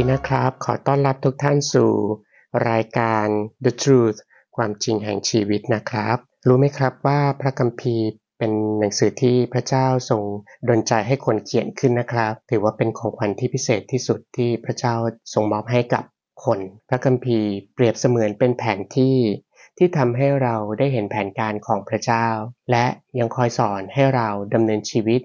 ดีนะครับ ขอต้อนรับทุกท่านสู่ รายการ The Truth ความจริงแห่งชีวิตนะครับ รู้ไหมครับว่าพระคัมภีร์เป็นหนังสือที่พระเจ้าทรงดลใจให้คนเขียนขึ้นนะครับ ถือว่าเป็นของขวัญที่พิเศษที่สุดที่พระเจ้าทรงมอบให้กับคน พระคัมภีร์เปรียบเสมือนเป็นแผนที่ ที่ทำให้เราได้เห็นแผนการของพระเจ้า และยังคอยสอนให้เราดำเนินชีวิต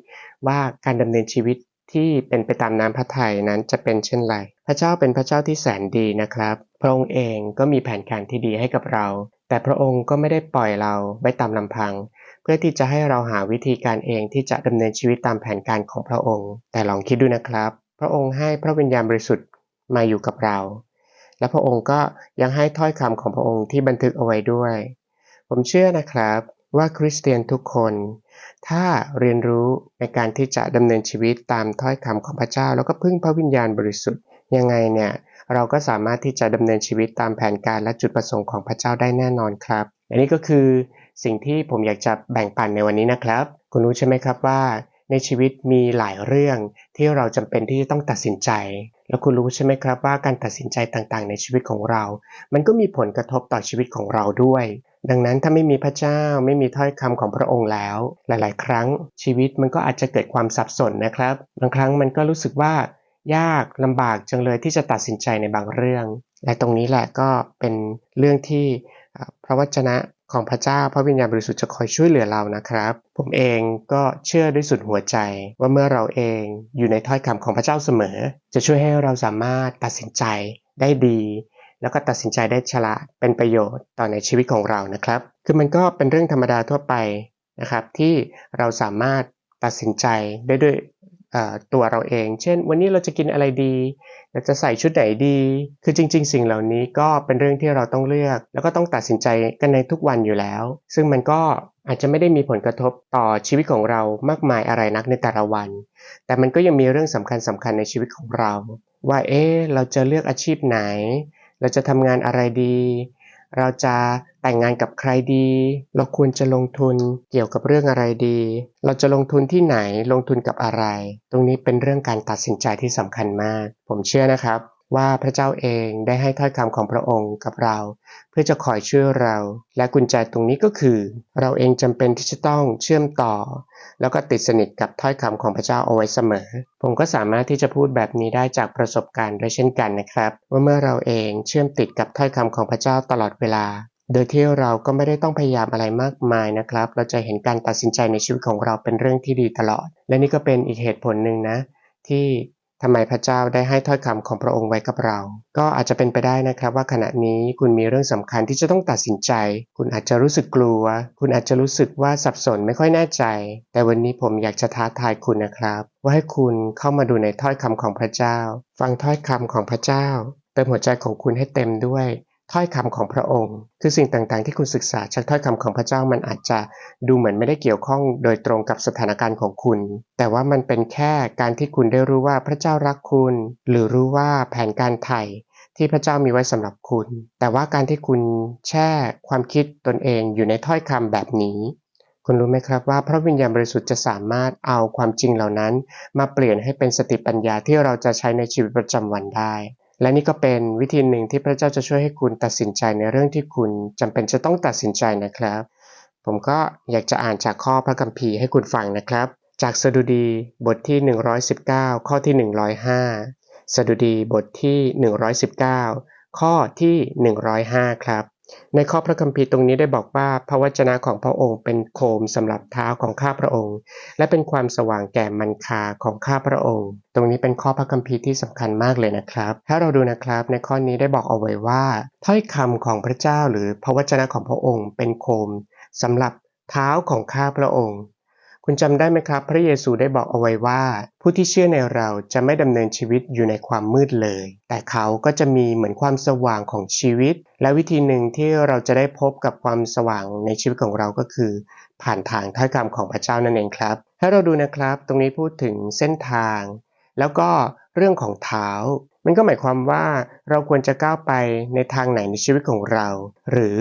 ว่าการดำเนินชีวิต ที่เป็นไปตามน้ำพระทัยนั้นจะเป็นเช่นไร พระเจ้าเป็นพระเจ้าที่แสนดีนะครับ พระองค์เองก็มีแผนการที่ดีให้กับเรา แต่พระองค์ก็ไม่ได้ปล่อยเราไว้ตามลำพัง เพื่อที่จะให้เราหาวิธีการเองที่จะดำเนินชีวิตตามแผนการของพระองค์ แต่ลองคิดดูนะครับ พระองค์ให้พระวิญญาณบริสุทธิ์มาอยู่กับเรา และพระองค์ก็ยังให้ถ้อยคำของพระองค์ที่บันทึกเอาไว้ด้วย ผมเชื่อนะครับว่าคริสเตียนทุกคน ถ้าเรียนรู้ในการที่จะดำเนินชีวิตตามถ้อยคำของพระเจ้า แล้วก็พึ่งพระวิญญาณบริสุทธิ์ยังไงเนี่ยเราก็สามารถที่จะดำเนินชีวิตตามแผนการและจุดประสงค์ของพระเจ้าได้แน่นอนครับ อันนี้ก็คือสิ่งที่ผมอยากจะแบ่งปันในวันนี้นะครับ คุณรู้ใช่ไหมครับว่า ในชีวิตมีหลายเรื่องที่เราจำเป็นที่จะต้องตัดสินใจ แล้วคุณรู้ใช่ไหมครับว่าการตัดสินใจต่างๆ ในชีวิตของเรา มันก็มีผลกระทบต่อชีวิตของเราด้วย ดังนั้นถ้าไม่มีพระเจ้าไม่มีถ้อยคำของพระองค์แล้ว หลาย ๆ ครั้งชีวิตมันก็อาจจะเกิดความสับสนนะครับ บางครั้งมันก็รู้สึกว่ายากลำบากจังเลยที่จะตัดสินใจในบางเรื่อง และตรงนี้แหละก็เป็นเรื่องที่พระวจนะของพระเจ้าพระวิญญาณบริสุทธิ์จะคอยช่วยเหลือเรานะครับ ผมเองก็เชื่อด้วยสุดหัวใจ ว่าเมื่อเราเองอยู่ในถ้อยคำของพระเจ้าเสมอ จะช่วยให้เราสามารถตัดสินใจได้ดี แล้วก็ตัดสินใจได้ฉลาดเป็นประโยชน์ต่อในชีวิตของเรานะครับ คือมันก็เป็นเรื่องธรรมดาทั่วไปนะครับ ที่เราสามารถตัดสินใจได้ด้วยตัวเราเอง เช่น วันนี้เราจะกินอะไรดีเราจะใส่ชุดไหนดี คือจริง ๆ สิ่งเหล่านี้ก็เป็นเรื่องที่เราต้องเลือก แล้วก็ต้องตัดสินใจกันในทุกวันอยู่แล้ว ซึ่งมันก็อาจจะไม่ได้มีผลกระทบต่อชีวิตของเรามากมายอะไรนักในแต่ละวัน แต่มันก็ยังมีเรื่องสำคัญสำคัญในชีวิตของเรา ว่าเอ๊ะเราจะเลือกอาชีพไหน เราจะทำงานอะไรดี เราจะแต่งงานกับใครดี เราควรจะลงทุนเกี่ยวกับเรื่องอะไรดี เราจะลงทุนที่ไหนลงทุนกับอะไร ตรงนี้เป็นเรื่องการตัดสินใจที่สำคัญมาก ผมเชื่อนะครับ ว่าพระเจ้าเองได้ให้ถ้อยคำของพระองค์กับเรา เพื่อจะคอยช่วยเรา และกุญแจตรงนี้ก็คือ เราเองจำเป็นที่จะต้องเชื่อมต่อ แล้วก็ติดสนิทกับถ้อยคำของพระเจ้าเอาไว้เสมอ ผมก็สามารถที่จะพูดแบบนี้ได้จากประสบการณ์ด้วยเช่นกันนะครับ ว่าเมื่อเราเองเชื่อมติดกับถ้อยคำของพระเจ้าตลอดเวลาโดยที่เราก็ไม่ได้ต้องพยายามอะไรมากมายนะครับ เราจะเห็นการตัดสินใจในชีวิตของเราเป็นเรื่องที่ดีตลอด และนี่ก็เป็นอีกเหตุผลหนึ่งนะ ที่ ทำไมพระเจ้าได้ให้ถ้อยคำของพระองค์ไว้กับเรา ก็อาจจะเป็นไปได้นะครับว่าขณะนี้คุณมีเรื่องสำคัญที่จะต้องตัดสินใจ คุณอาจจะรู้สึกกลัว คุณอาจจะรู้สึกว่าสับสนไม่ค่อยแน่ใจ แต่วันนี้ผมอยากจะท้าทายคุณนะครับ ว่าให้คุณเข้ามาดูในถ้อยคำของพระเจ้า ฟังถ้อยคำของพระเจ้าเติมหัวใจของคุณให้เต็มด้วย ถ้อยคำของพระองค์ คือสิ่งต่างๆ ที่คุณศึกษาจากถ้อยคำของพระเจ้ามันอาจจะดูเหมือนไม่ได้เกี่ยวข้องโดยตรงกับสถานการณ์ของคุณ แต่ว่ามันเป็นแค่การที่คุณได้รู้ว่าพระเจ้ารักคุณ หรือรู้ว่าแผนการไถ่ที่พระเจ้ามีไว้สำหรับคุณ แต่ว่าการที่คุณแช่ความคิดตนเองอยู่ในถ้อยคำแบบนี้คุณรู้ไหมครับว่าพระวิญญาณบริสุทธิ์จะสามารถเอาความจริงเหล่านั้น มาเปลี่ยนให้เป็นสติปัญญาที่เราจะใช้ในชีวิตประจำวันได้ และนี่ก็เป็นวิธีหนึ่งที่พระเจ้าจะช่วยให้คุณตัดสินใจในเรื่องที่คุณจำเป็นจะต้องตัดสินใจนะครับ ผมก็อยากจะอ่านจากข้อพระคัมภีร์ให้คุณฟังนะครับ จากสดุดีบทที่ 119 ข้อที่ 105 สดุดีบทที่ 119 ข้อที่ 105 ครับ ในข้อพระคัมภีร์ตรงนี้ได้บอกว่าพระวจนะของพระองค์เป็นโคมสำหรับเท้าของข้าพระองค์ และเป็นความสว่างแก่มันคาของข้าพระองค์ ตรงนี้เป็นข้อพระคัมภีร์ที่สำคัญมากเลยนะครับ ถ้าเราดูนะครับในข้อนี้ได้บอกเอาไว้ว่าถ้อยคำของพระเจ้าหรือพระวจนะของพระองค์ เป็นโคมสำหรับเท้าของข้าพระองค์ คุณจำได้ไหมครับ พระเยซูได้บอกเอาไว้ว่า ผู้ที่เชื่อในเราจะไม่ดำเนินชีวิตอยู่ในความมืดเลย แต่เขาก็จะมีเหมือนความสว่างของชีวิต และวิธีหนึ่งที่เราจะได้พบกับความสว่างในชีวิตของเราก็คือ ผ่านทางถ้อยคำของพระเจ้านั่นเองครับถ้าเราดูนะครับ ตรงนี้พูดถึงเส้นทาง แล้วก็เรื่องของเท้า มันก็หมายความว่าเราควรจะก้าวไปในทางไหนในชีวิตของเรา หรือ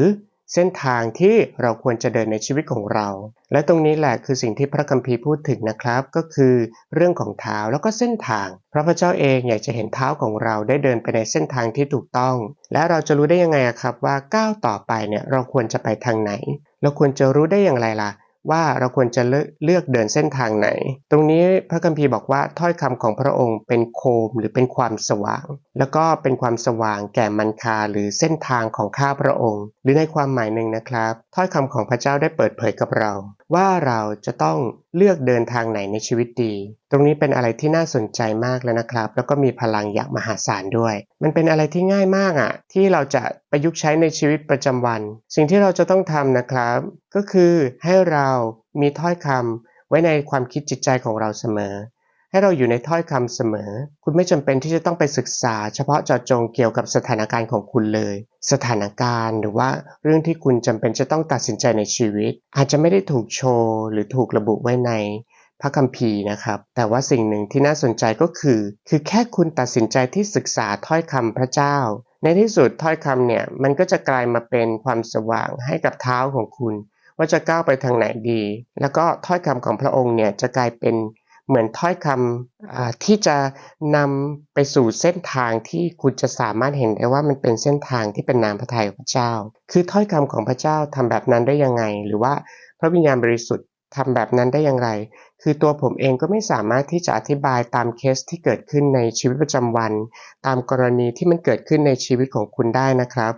เส้นทางที่เราควรจะเดินในชีวิตของเรา และตรงนี้แหละคือสิ่งที่พระคัมภีร์พูดถึงนะครับ ก็คือเรื่องของเท้าแล้วก็เส้นทาง พระพเจ้าเองอยากจะเห็นเท้าของเราได้เดินไปในเส้นทางที่ถูกต้อง และเราจะรู้ได้ยังไงครับว่าก้าวต่อไปเนี่ยเราควรจะไปทางไหน เราควรจะรู้ได้อย่างไรล่ะ ว่าเราควรจะเลือกเดินเส้นทางไหน ตรงนี้พระคัมภีร์บอกว่าถ้อยคำของพระองค์เป็นโคมหรือเป็นความสว่าง แล้วก็เป็นความสว่างแก่มันคาหรือเส้นทางของข้าพระองค์ หรือในความหมายหนึ่งนะครับ ถ้อยคำของพระเจ้าได้เปิดเผยกับเรา ว่าเราจะต้องเลือกเดินทางไหนในชีวิตดี ตรงนี้เป็นอะไรที่น่าสนใจมากแล้วนะครับ แล้วก็มีพลังอย่างมหาศาลด้วย มันเป็นอะไรที่ง่ายมากอะ่ะ ที่เราจะประยุกต์ใช้ในชีวิตประจำวัน สิ่งที่เราจะต้องทำนะครับ ก็คือให้เรามีถ้อยคำไว้ในความคิดจิตใจของเราเสมอ ให้เราอยู่ในถ้อยคำเสมอ คุณไม่จำเป็นที่จะต้องไปศึกษา เฉพาะเจาะจงเกี่ยวกับสถานการณ์ของคุณเลย สถานการณ์หรือว่าเรื่องที่คุณจำเป็นจะต้องตัดสินใจในชีวิต อาจจะไม่ได้ถูกโชว์หรือถูกระบุไว้ในพระคัมภีร์นะครับ แต่ว่าสิ่งหนึ่งที่น่าสนใจก็คือ คือแค่คุณตัดสินใจที่ศึกษาถ้อยคำพระเจ้า ในที่สุดถ้อยคำเนี่ยมันก็จะกลายมาเป็นความสว่างให้กับเท้าของคุณ ว่าจะก้าวไปทางไหนดี แล้วก็ถ้อยคำของพระองค์เนี่ยจะกลายเป็น เหมือนถ้อยคำที่จะนำไปสู่เส้นทางที่คุณจะสามารถเห็นได้ว่ามันเป็นเส้นทางที่เป็นนามพระทัยของพระเจ้า คือถ้อยคำของพระเจ้าทำแบบนั้นได้ยังไง หรือว่าพระวิญญาณบริสุทธิ์ทำแบบนั้นได้อย่างไร คือตัวผมเองก็ไม่สามารถที่จะอธิบายตามเคสที่เกิดขึ้นในชีวิตประจำวัน ตามกรณีที่มันเกิดขึ้นในชีวิตของคุณได้นะครับ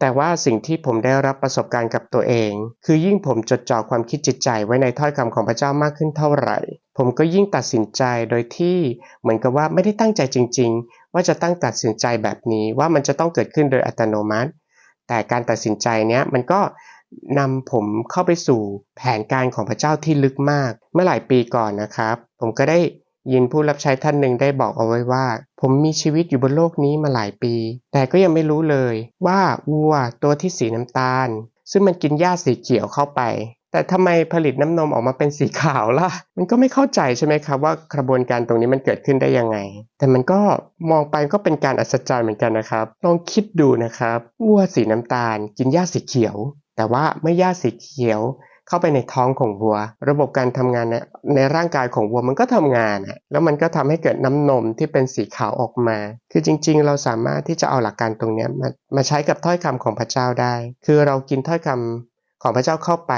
แต่ว่าสิ่งที่ผมได้รับประสบการณ์กับตัวเอง คือยิ่งผมจดจ่อความคิดจิตใจไว้ในถ้อยคำของพระเจ้ามากขึ้นเท่าไหร่ ผมก็ยิ่งตัดสินใจโดยที่เหมือนกับว่าไม่ได้ตั้งใจจริง ๆ ว่าจะตั้งตัดสินใจแบบนี้ว่ามันจะต้องเกิดขึ้นโดยอัตโนมัติ แต่การตัดสินใจเนี้ยมันก็นำผมเข้าไปสู่แผนการของพระเจ้าที่ลึกมาก เมื่อหลายปีก่อนนะครับ ผมก็ได้ ยินผู้รับใช้ท่านหนึ่งได้บอกเอาไว้ว่า ผมมีชีวิตอยู่บนโลกนี้มาหลายปี แต่ก็ยังไม่รู้เลยว่าวัวตัวที่สีน้ำตาล ซึ่งมันกินหญ้าสีเขียวเข้าไป แต่ทำไมผลิตน้ำนมออกมาเป็นสีขาวล่ะ มันก็ไม่เข้าใจใช่ไหมครับว่ากระบวนการตรงนี้มันเกิดขึ้นได้ยังไง แต่มันก็มองไปก็เป็นการอัศจรรย์เหมือนกันนะครับ ลองคิดดูนะครับวัวสีน้ำตาล กินหญ้าสีเขียว แต่ว่าเมื่อหญ้าสีเขียว เข้าไปในท้องของวัว ระบบการทำงานในในร่างกายของวัวมันก็ทำงานแล้วมันก็ทำให้เกิดน้ำนมที่เป็นสีขาวออกมา คือจริง ๆ เราสามารถที่จะเอาหลักการตรงนี้มามาใช้กับถ้อยคำของพระเจ้าได้ คือเรากินถ้อยคำของพระเจ้าเข้าไป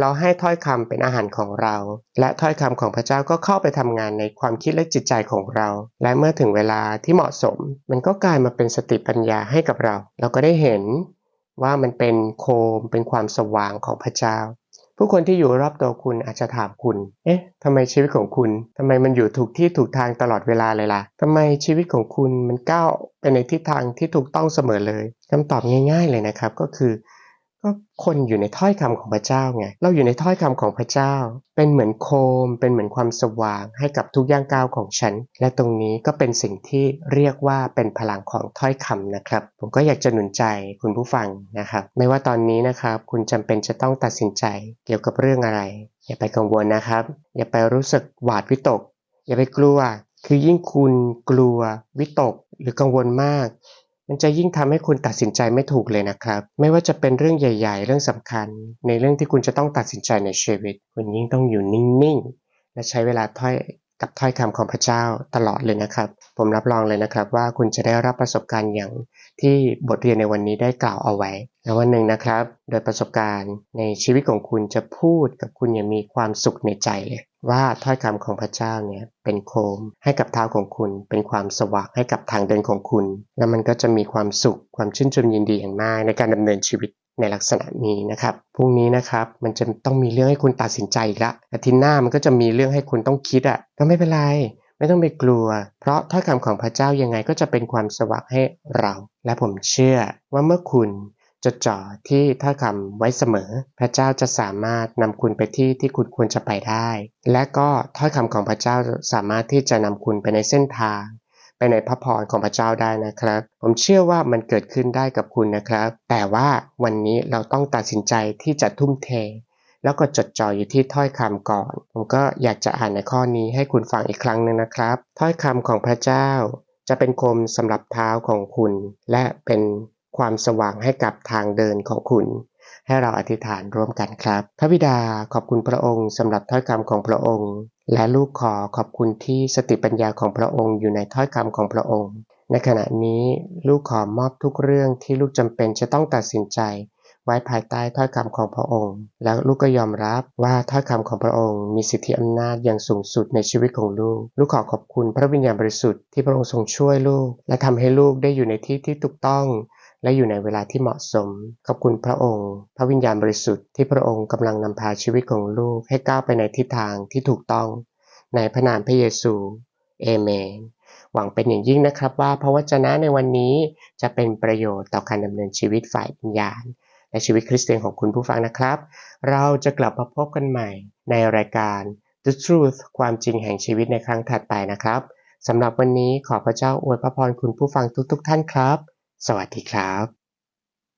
เราให้ถ้อยคำเป็นอาหารของเรา และถ้อยคำของพระเจ้าก็เข้าไปทำงานในความคิดและจิตใจของเรา และเมื่อถึงเวลาที่เหมาะสม มันก็กลายมาเป็นสติปัญญาให้กับเรา เราก็ได้เห็นว่ามันเป็นโคมเป็นความสว่างของพระเจ้า ผู้คนที่อยู่รอบตัวคุณอาจจะถามคุณ เอ๊ะทำไมชีวิตของคุณทำไมมันอยู่ถูกที่ถูกทางตลอดเวลาเลยล่ะทำไมชีวิตของคุณมันก้าวไปในทิศทางที่ถูกต้องเสมอเลยคำตอบง่าย ๆเลยนะครับก็คือ ก็คนอยู่ในถ้อยคำของพระเจ้าไง เราอยู่ในถ้อยคำของพระเจ้า เป็นเหมือนโคม เป็นเหมือนความสว่างให้กับทุกย่างก้าวของฉัน และตรงนี้ก็เป็นสิ่งที่เรียกว่าเป็นพลังของถ้อยคำนะครับ ผมก็อยากจะหนุนใจคุณผู้ฟังนะครับ ไม่ว่าตอนนี้นะครับคุณจำเป็นจะต้องตัดสินใจเกี่ยวกับเรื่องอะไร อย่าไปกังวลนะครับ อย่าไปรู้สึกหวาดวิตก อย่าไปกลัว คือยิ่งคุณกลัววิตกหรือกังวลมาก มันจะยิ่งทำให้คุณตัดสินใจไม่ถูกเลยนะครับ ไม่ว่าจะเป็นเรื่องใหญ่ ๆ เรื่องสำคัญ ในเรื่องที่คุณจะต้องตัดสินใจในชีวิต คุณยิ่งต้องอยู่นิ่งๆ และใช้เวลาถ้อยกับถ้อยคำของพระเจ้าตลอดเลยนะครับ ผมรับรองเลยนะครับว่าคุณจะได้รับประสบการณ์อย่างที่บทเรียนในวันนี้ได้กล่าวเอาไว้ แล้ววันหนึ่งนะครับ โดยประสบการณ์ในชีวิตของคุณจะพูดกับคุณอย่างมีความสุขในใจเลย ว่าถ้อยคำของพระเจ้าเนี่ยเป็นโคมให้กับเท้าของคุณ เป็นความสว่างให้กับทางเดินของคุณ แล้วมันก็จะมีความสุขความชื่นชมยินดีอย่างมากในการดำเนินชีวิตในลักษณะนี้นะครับ พรุ่งนี้นะครับมันจะต้องมีเรื่องให้คุณตัดสินใจอีกละอาทิตย์หน้ามันก็จะมีเรื่องให้คุณต้องคิดอะ่ะก็ไม่เป็นไร ไม่ต้องไปกลัว เพราะถ้อยคำของพระเจ้ายังไงก็จะเป็นความสว่างให้เรา และผมเชื่อว่าเมื่อคุณ จดจ่อที่ถ้อยคำไว้เสมอ พระเจ้าจะสามารถนำคุณไปที่ที่คุณควรจะไปได้ และก็ถ้อยคำของพระเจ้าสามารถที่จะนำคุณไปในเส้นทางไปในพระพรของพระเจ้าได้นะครับ ผมเชื่อว่ามันเกิดขึ้นได้กับคุณนะครับ แต่ว่าวันนี้เราต้องตัดสินใจที่จะทุ่มเท แล้วก็จดจ่ออยู่ที่ถ้อยคำก่อน ผมก็อยากจะอ่านในข้อนี้ให้คุณฟังอีกครั้งหนึ่งนะครับ ถ้อยคำของพระเจ้า จะเป็นคมสำหรับเท้าของคุณ และเป็น ความสว่างให้กับทางเดินของคุณ ให้เราอธิษฐานร่วมกันครับ พระบิดาขอบคุณพระองค์สำหรับถ้อยคำของพระองค์ และลูกขอขอบคุณที่สติปัญญาของพระองค์อยู่ในถ้อยคำของพระองค์ ในขณะนี้ลูกขอมอบทุกเรื่องที่ลูกจำเป็นจะต้องตัดสินใจไว้ภายใต้ถ้อยคำของพระองค์ แล้วลูกก็ยอมรับว่าถ้อยคำของพระองค์ มีสิทธิอำนาจอย่างสูงสุดในชีวิตของลูก ลูกขอขอบคุณพระวิญญาณบริสุทธิ์ที่พระองค์ทรงช่วยลูก และทำให้ลูกได้อยู่ในที่ที่ถูกต้อง และอยู่ในเวลาที่เหมาะสม ขอบคุณพระองค์ พระวิญญาณบริสุทธิ์ที่พระองค์กำลังนำพาชีวิตของลูกให้ก้าวไปในทิศทางที่ถูกต้อง ในพระนามพระเยซูเอเมนหวังเป็นอย่างยิ่งนะครับว่าพระวจนะในวันนี้จะเป็นประโยชน์ต่อการดำเนินชีวิตฝ่ายวิญญาณ และชีวิตคริสเตียนของคุณผู้ฟังนะครับ เราจะกลับมาพบกันใหม่ในรายการ The Truth ความจริงแห่งชีวิตในครั้งถัดไปนะครับสำหรับวันนี้ขอพระเจ้าอวยพระพรคุณผู้ฟังทุกๆทท่านครับ สวัสดีครับ